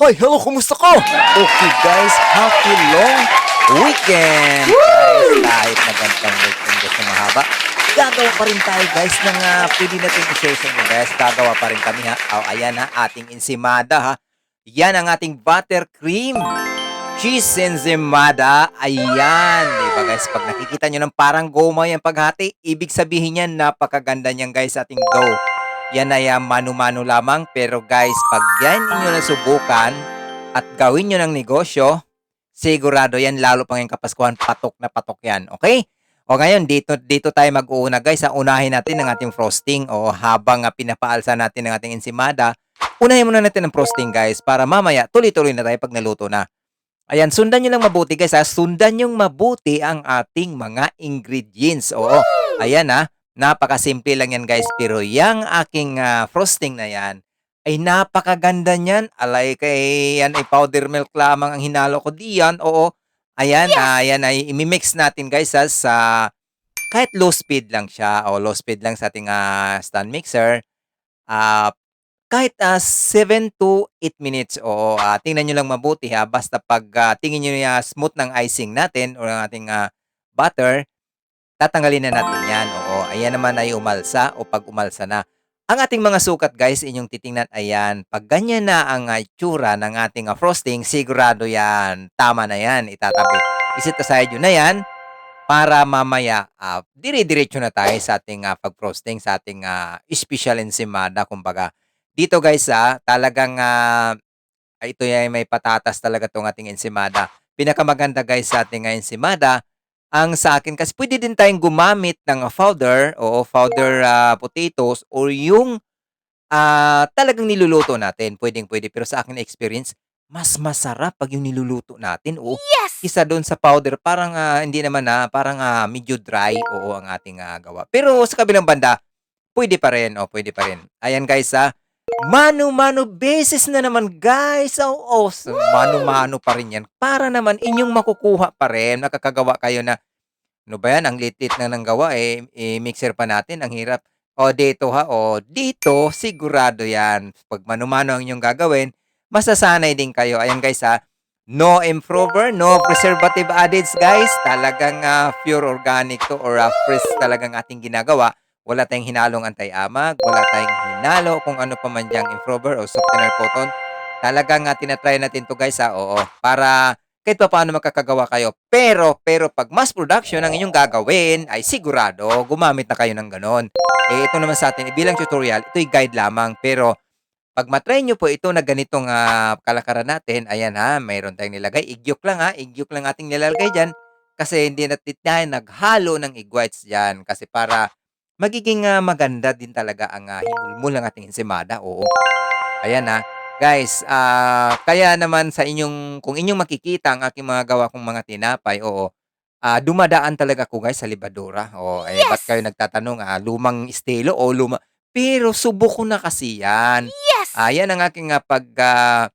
Hi, hello, kumusta ka? Okay guys, happy long weekend! Guys, kahit na ganitong weekend na mahaba, gagawa pa rin tayo guys ng uh, pwede natin i-share sa inyo guys. Gagawa pa rin kami ha. Oh, ayan ha, ating ensimada ha. Yan ang ating buttercream cheese ensimada. Ayan. Diba guys, pag nakikita nyo ng parang goma yung paghati, ibig sabihin yan, napakaganda niyan guys ating dough. Yan ay uh, mano-mano lamang. Pero guys, pag yan inyo nasubukan at gawin nyo ng negosyo, sigurado yan lalo pang yung kapaskuhan, patok na patok yan. Okay? O ngayon, dito, dito tayo mag-uuna guys. Ha? Unahin natin ang ating frosting o habang uh, pinapaalsa natin ang ating ensimada, unahin muna natin ang frosting guys para mamaya tuloy-tuloy na tayo pag naluto na. Ayan, sundan nyo lang mabuti guys ha. Sundan nyo mabuti ang ating mga ingredients. Oo, ayan ha. Napakasimple lang yan guys. Pero yung aking ah, frosting na yan, ay napakaganda niyan. Alay kay yan ay powder milk lamang ang hinalo ko diyan. Oo. Ayan, ah, ayan ay imimix natin guys ha, sa kahit low speed lang siya o low speed lang sa ating ah, stand mixer. Ah, kahit ah, 7 to 8 minutes. Oo, ah, tingnan nyo lang mabuti ha. Basta pag ah, tingin nyo na smooth ng icing natin o ng ating ah, butter, tatanggalin na natin yan. Oo, ayan naman ay umalsa o pag umalsa na. Ang ating mga sukat guys, inyong titingnan, ayan, pag ganyan na ang ah, itsura ng ating ah, frosting, sigurado yan, tama na yan, itatabi. Isit aside yun na yan, para mamaya, ah, dire-diretso na tayo sa ating ah, pag-frosting, sa ating ah, special ensimada, kumbaga. Dito guys, ah, talagang ah, ito ay may patatas talaga tong ating ensimada. Pinakamaganda guys sa ating ah, ensimada, ang sa akin kasi pwede din tayong gumamit ng powder o powder ah, potatoes or yung ah, talagang niluluto natin. Pwedeng pwede. Pero sa akin na experience, mas masarap pag yung niluluto natin. Oo, Yes! isa doon sa powder, parang ah, hindi naman na, parang ah, medyo dry. Oo, ang ating ah, gawa. Pero sa kabilang banda, pwede pa rin. O, pwede pa rin. Ayan guys ha. Mano-mano basis na naman guys. Oh, so, mano-mano pa rin yan. Para naman inyong makukuha pa rin. Nakakagawa kayo na, ano ba yan? Ang lit-lit na ng gawa eh. I-mixer pa natin. Ang hirap. O, dito ha. O, dito, sigurado yan. Pag mano-mano ang inyong gagawin, masasanay din kayo. Ayan guys ha. No improver, no preservative added guys. Talagang ah, pure organic to or ah, fresh talagang ating ginagawa. Wala tayong hinalong anti-amag, wala tayong hinalo kung ano pa man diyang improver o softener cotton. Talagang uh, tinatry natin to guys ha, oo. Para kahit pa paano makakagawa kayo. Pero, pero pag mass production ang inyong gagawin, ay sigurado, gumamit na kayo ng ganon. Eh, ito naman sa atin, eh, bilang tutorial, ito'y guide lamang. Pero, pag matry nyo po ito na ganitong ah, kalakaran natin, ayan ha, mayroon tayong nilagay. Igyok lang ha, igyok lang ating nilalagay dyan. Kasi hindi natin tayo naghalo ng egg whites dyan. Kasi para magiging ah, maganda din talaga ang uh, hinulmul ng ating ensimada. Oo. Ayan ha. Guys, ah, kaya naman sa inyong, kung inyong makikita ang aking mga gawa kong mga tinapay, oo, ah, dumadaan talaga ko guys sa libadura. Oo, eh, ba't Yes! kayo nagtatanong, ah, lumang estilo o luma? Pero subok ko na kasi yan. Yes! Ah, yan ang aking ah, pag, ah,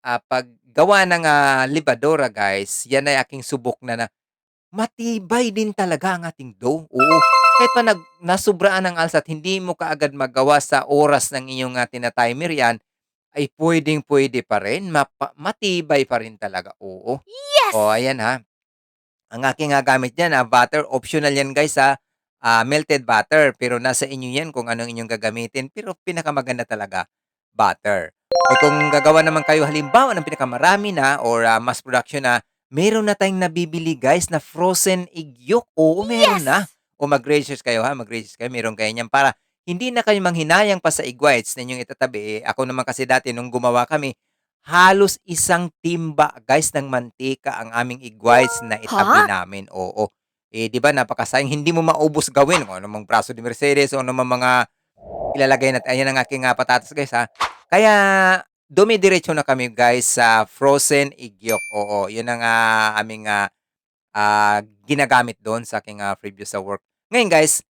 ah, paggawa ng ah, libadora guys. Yan ay aking subok na na matibay din talaga ang ating dough. Oo. Kahit pa nag, nasubraan ng alsat, hindi mo kaagad magawa sa oras ng iyong uh, tinatimer yan, ay pwedeng pwede pa rin. Mapa, matibay pa rin talaga. Oo. Yes! O, ayan ha. Ang aking nga gamit dyan, ha, butter. Optional yan guys ha. Ah, melted butter. Pero nasa inyo yan kung anong inyong gagamitin. Pero pinakamaganda talaga, butter. O kung gagawa naman kayo halimbawa ng pinakamarami na or ah, mass production na, meron na tayong nabibili guys na frozen egg yolk. Oo, meron Yes! na. O mag-register kayo ha, mag-register kayo. Meron kayo niyan para hindi na kayo manghinayang pa sa egg whites na inyong itatabi. Eh, ako naman kasi dati nung gumawa kami, halos isang timba guys ng mantika ang aming egg whites na itabi namin. Oo. Eh, di ba, napakasayang. Hindi mo maubos gawin. Kung ano mang braso ni Mercedes o ano mang mga ilalagay natin. Ayan ang aking ah, patatas guys ha. Kaya, dumidiretso na kami guys sa frozen egg yolk. Oo, yun ang ah, aming ah, ah, ginagamit doon sa aking ah, previous sa work. Ngayon guys,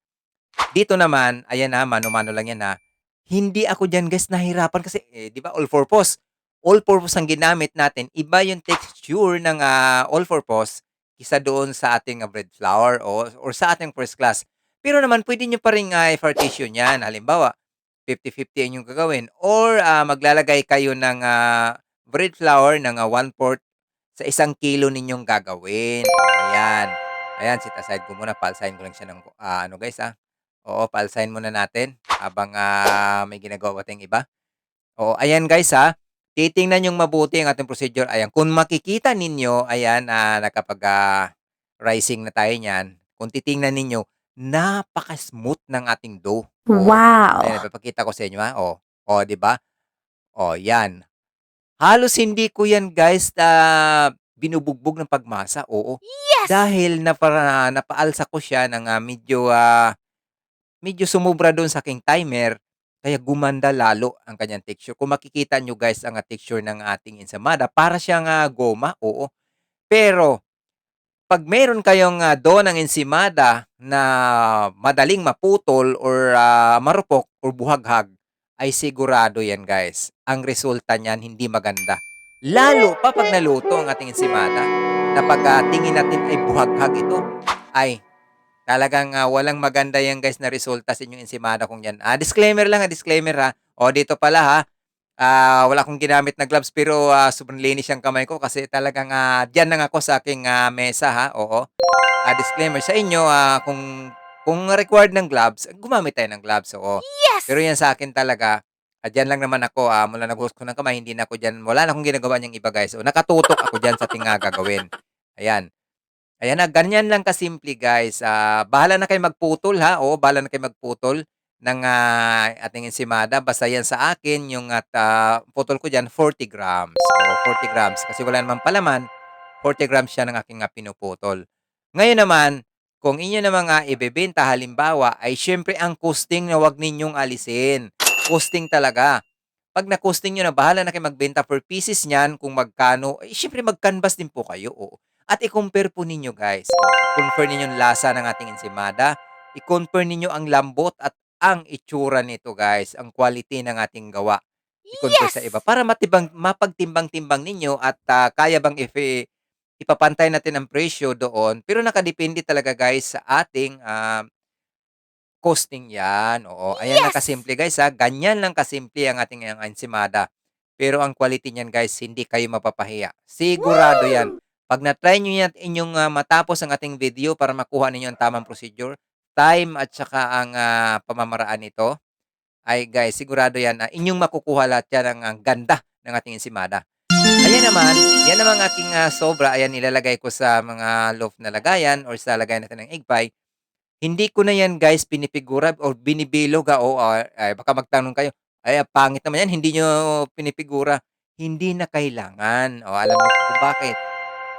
dito naman, ayan na, mano-mano lang yan ha. Hindi ako dyan guys nahirapan kasi, eh, di ba, all purpose. All purpose ang ginamit natin. Iba yung texture ng ah, all purpose isa doon sa ating ah, bread flour o or sa ating first class. Pero naman, pwede nyo pa rin uh, i-partition yan. Halimbawa, 50-50 ang gagawin. Or ah, maglalagay kayo ng ah, bread flour ng ah, 1/4 sa isang kilo ninyong gagawin. Ayan. Ayan, set aside ko muna. Paalsahin ko lang siya ng ah, ano guys ah. Oo, paalsahin muna natin habang ah, may ginagawa tayong iba. Oo, ayan guys ha. Titingnan yung mabuti ang ating procedure. Ayan, kung makikita ninyo, ayan, ah, nakapag ah, rising na tayo niyan. Kung titingnan ninyo, napaka-smooth ng ating dough. Oo. Wow. Ayan, ipapakita ko sa inyo ha. O, o di ba? O, yan. Halos hindi ko yan guys na binubugbog ng pagmasa. Oo. Yes! Dahil napara, napaalsa ko siya ng ah, medyo ah, medyo sumubra doon sa aking timer. Kaya gumanda lalo ang kanyang texture. Kung makikita nyo guys ang ah, texture ng ating ensamada, para siyang ah, goma. Oo. Pero, pag meron kayong ah, doon ng ensimada na madaling maputol or ah, marupok or buhaghag, ay sigurado yan guys. Ang resulta niyan hindi maganda. Lalo pa pag naluto ang ating ensimada, na pag ah, tingin natin ay buhaghag ito, ay talagang ah, walang maganda yan guys na resulta sa inyong ensimada kung yan. Ah, disclaimer lang, ah, disclaimer ha. O dito pala ha, ah, wala akong ginamit na gloves pero ah, sobrang linis yung kamay ko kasi talagang ah, diyan lang ako sa aking ah, mesa ha. Oo. Ah, disclaimer sa inyo ah, kung kung required ng gloves, gumamit tayo ng gloves. Oo. Yes! Pero yan sa akin talaga, ah, dyan lang naman ako, ah, mula naghuhos ko ng kamay, hindi na ako dyan, wala na akong ginagawa niyang iba guys. So, nakatutok ako dyan sa tinga gagawin. Ayan. Ayan na, ganyan lang kasimple guys. Ah, bahala na kayo magputol ha. Oo, bahala na kayo magputol ng ah, ating ensimada. Basta yan sa akin, yung at ah, putol ko dyan, 40 grams. O 40 grams. Kasi wala naman palaman, 40 grams siya ng aking ah, pinuputol. Ngayon naman, kung inyo namang uh, ibebenta halimbawa ay syempre ang costing na wag ninyong alisin. Costing talaga. Pag na-costing nyo na, bahala na kayo magbenta per pieces niyan kung magkano. Eh, syempre mag-canvas din po kayo. Oo. At i-compare po ninyo guys. I-compare ninyo yung lasa ng ating ensimada. I-compare ninyo ang lambot at ang itsura nito guys. Ang quality ng ating gawa. I-compare Yes! sa iba. Para matibang, mapagtimbang-timbang ninyo at ah, kaya bang if eh, ipapantay natin ang presyo doon. Pero nakadepende talaga guys sa ating ah, costing yan. Oo, ayan lang Yes! kasimple guys ha. Ganyan lang kasimple ang ating ang ensimada. Pero ang quality niyan guys, hindi kayo mapapahiya. Sigurado yan. Pag na-try nyo yan inyong ah, matapos ang ating video para makuha ninyo ang tamang procedure, time at saka ang ah, pamamaraan nito, ay guys, sigurado yan na inyong makukuha lahat yan ang, ang ganda ng ating ensimada. Ayan naman, yan naman ang aking ah, sobra. Ayan, ilalagay ko sa mga loaf na lagayan or sa lagayan natin ng egg pie. Hindi ko na yan guys pinipigura or binibilog ha. O ah, ay, baka magtanong kayo, ay ah, pangit naman yan, hindi nyo pinipigura. Hindi na kailangan. O alam mo kung bakit?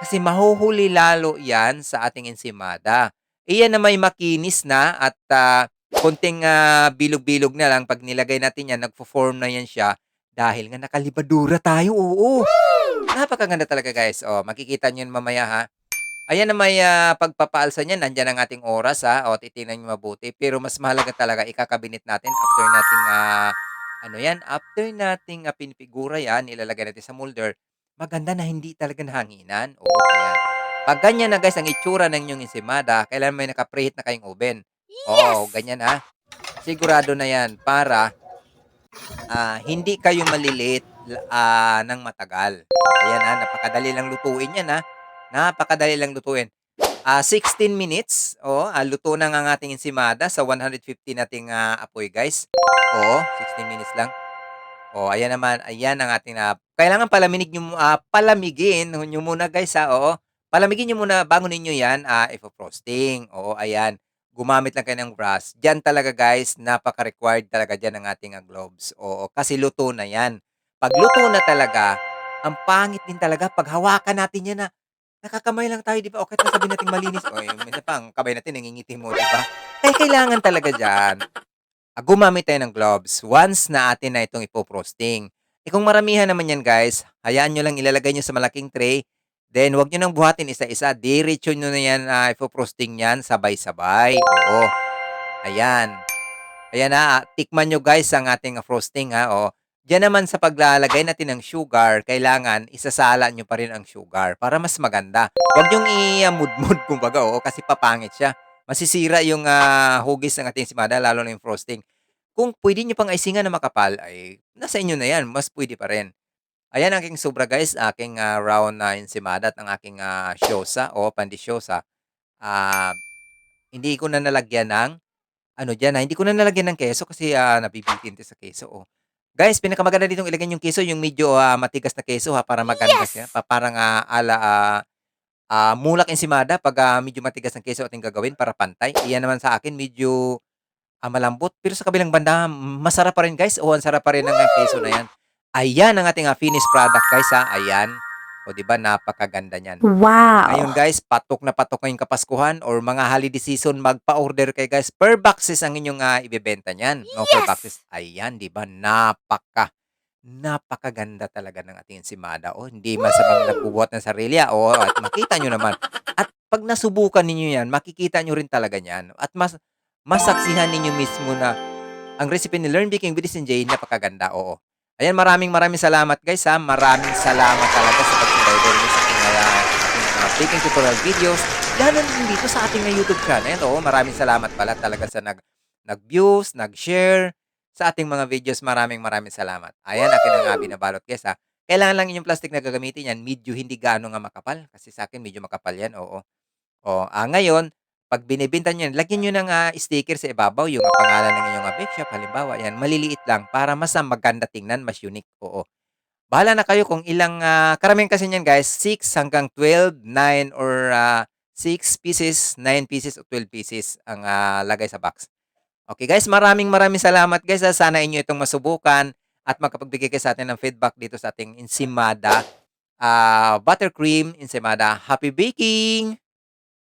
Kasi mahuhuli lalo yan sa ating ensimada. Iyan na may makinis na at ah, konting ah, bilog-bilog na lang pag nilagay natin yan, nagfo-form na yan siya dahil nga nakalibadura tayo. Oo. Napakaganda talaga guys. O, makikita nyo mamaya ha. Ayan na may ah, pagpapaalsa niyan, nandiyan ang ating oras ha. O, titingnan nyo mabuti. Pero mas mahalaga talaga, ikakabinit natin after nating, ah, ano yan, after nating uh, pinipigura yan, ilalagay natin sa molder, maganda na hindi talaga nahanginan. Oo, ayan. Pag ganyan na guys, ang itsura ng inyong ensimada, kailan may nakapreheat na kayong oven. Oo, ganyan ha. Sigurado na yan para ah, hindi kayo maliliit ah, ng matagal. Ayan ha, napakadali lang lutuin yan ha. Napakadali lang lutuin. Ah, 16 minutes, oh, ah, luto na nga ang ating ensimada sa 150 nating ah, apoy, guys. Oo, 16 minutes lang. Oh, ayan naman, ayan ang ating na kailangan palaminig niyo ah, palamigin niyo muna, guys, ha. Oo. Palamigin niyo muna bago ninyo 'yan ah, ifo-frosting. Oo, ayan. Gumamit lang kayo ng brush. Diyan talaga, guys, napaka-required talaga diyan ng ating ah, gloves. Oo, kasi luto na 'yan. Pag luto na talaga, ang pangit din talaga pag hawakan natin 'yan na Nakakamay lang tayo, 'di ba? O kahit sabihin nating malinis, o yung minsan pa ang natin nangingiti mo, 'di ba? Kaya kailangan talaga diyan, ah, gumamit tayo ng gloves once na atin na itong ipo-frosting. Eh, kung maramihan naman 'yan, guys, hayaan niyo lang ilalagay niyo sa malaking tray, then 'wag niyo nang buhatin isa-isa, diretso niyo na 'yan, ah, ipo-frosting niyan sabay-sabay, oo. Ayan. Ayan na, ah, tikman niyo guys ang ating ah, frosting ha, oh. Diyan naman sa paglalagay natin ng sugar, kailangan isasala niyo pa rin ang sugar para mas maganda. Huwag niyong i-mudmud kumbaga, oo, kasi papangit siya. Masisira yung ah, hugis ng ating simada, lalo na yung frosting. Kung pwede niyo pang isingan na makapal, ay nasa inyo na yan, mas pwede pa rin. Ayan ang aking sobra guys, aking, ah, round na ensimada at ang aking, ah, syosa o pandesyosa. Ah, hindi ko na nalagyan ng ano diyan, ah, hindi ko na nalagyan ng keso kasi, ah, nabibitin 'to sa keso, oh. Guys, pinakamaganda ditong ilagay yung keso yung medyo, ah, matigas na keso, ha, para maganda siya. Pa parang, ah, ala, ah, ah, mulak ensimada 'pag, ah, medyo matigas ang keso ating gagawin para pantay. Iyan naman sa akin medyo, ah, malambot pero sa kabilang banda masarap pa rin guys. Oo, ang sarap pa rin ng, ah, keso na 'yan. Ayan ang ating, ah, finished product guys, ha, ayan. Oh, 'di ba napakaganda niyan. Ngayon Wow! guys, patok na patok ngayong Kapaskuhan or mga holiday season, magpa-order kayo guys. Per boxes ang inyong, ah, ibebenta niyan, no, per boxes. Ayan, 'di ba napaka napakaganda talaga ng ating ensimada. Oh, hindi masamang nagbubuhat ng sarili, ah, oo, at makita niyo naman. At 'pag nasubukan ninyo 'yan, makikita niyo rin talaga niyan at mas masaksihan ninyo mismo na ang recipe ni Learn Baking with Jane napakaganda, oo. Ayan, maraming maraming salamat guys, ha. Maraming salamat talaga sa pagsubaybay niyo sa aking, ah, baking tutorial videos, lalo na din dito sa ating, ah, YouTube channel. Oo, maraming salamat pala talaga sa nag nag-views, nag-share sa ating mga videos. Maraming maraming salamat. Ayan, akin na nga binabalot guys, ha. Kailangan lang inyong plastic na gagamitin 'yan, medyo hindi gaano nga makapal kasi sa akin medyo makapal 'yan, oo. Oh, ah, ngayon 'pag binebenta niyo 'yan, lagyan niyo ng, ah, sticker sa ibabaw yung, pangalan ng inyong, bake shop halimbawa 'yan, maliliit lang para mas, maganda tingnan, mas unique, oo. Bahala na kayo kung ilang, ah, karamihan kasi niyan guys 6 hanggang 12, 9 or, ah, 6 pieces, 9 pieces o 12 pieces ang, ah, lagay sa box. Okey guys, maraming maraming salamat guys, sana inyo itong masubukan at makapagbigay kayo sa atin ng feedback dito sa ating ensimada, ah, buttercream ensimada. Happy baking!